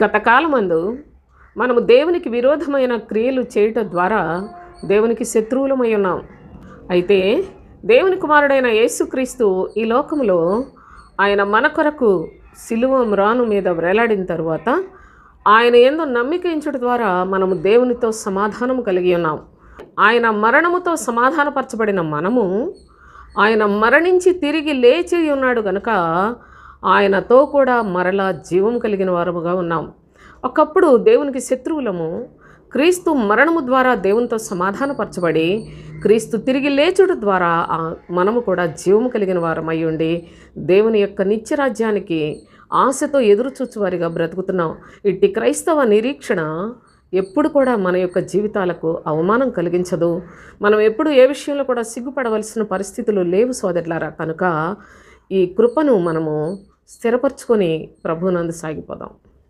గతకాలమందు మనము దేవునికి విరోధమైన క్రియలు చేయటం ద్వారా దేవునికి శత్రువులమై ఉన్నాం. అయితే దేవుని కుమారుడైన యేసుక్రీస్తు ఈ లోకంలో ఆయన మన కొరకు సిలువ మ్రాను మీద వేలాడిన తరువాత ఆయన ఎందు నమ్మికించడం ద్వారా మనము దేవునితో సమాధానం కలిగి ఉన్నాం. ఆయన మరణముతో సమాధానపరచబడిన మనము ఆయన మరణించి తిరిగి లేచి ఉన్నాడు గనుక ఆయనతో కూడా మరలా జీవం కలిగిన వారముగా ఉన్నాం. ఒకప్పుడు దేవునికి శత్రువులము క్రీస్తు మరణము ద్వారా దేవునితో సమాధానపరచబడి క్రీస్తు తిరిగి లేచుడు ద్వారా మనము కూడా జీవము కలిగిన వారమై ఉండి దేవుని యొక్క నిత్యరాజ్యానికి ఆశతో ఎదురుచూచువారిగా బ్రతుకుతున్నాం. ఇట్టి క్రైస్తవ నిరీక్షణ ఎప్పుడు కూడా మన యొక్క జీవితాలకు అవమానం కలిగించదు. మనం ఎప్పుడు ఏ విషయంలో కూడా సిగ్గుపడవలసిన పరిస్థితులు లేవు సోదరులారా. కనుక ఈ కృపను మనము స్థిరపరచుకొని ప్రభునందు సాగిపోదాం.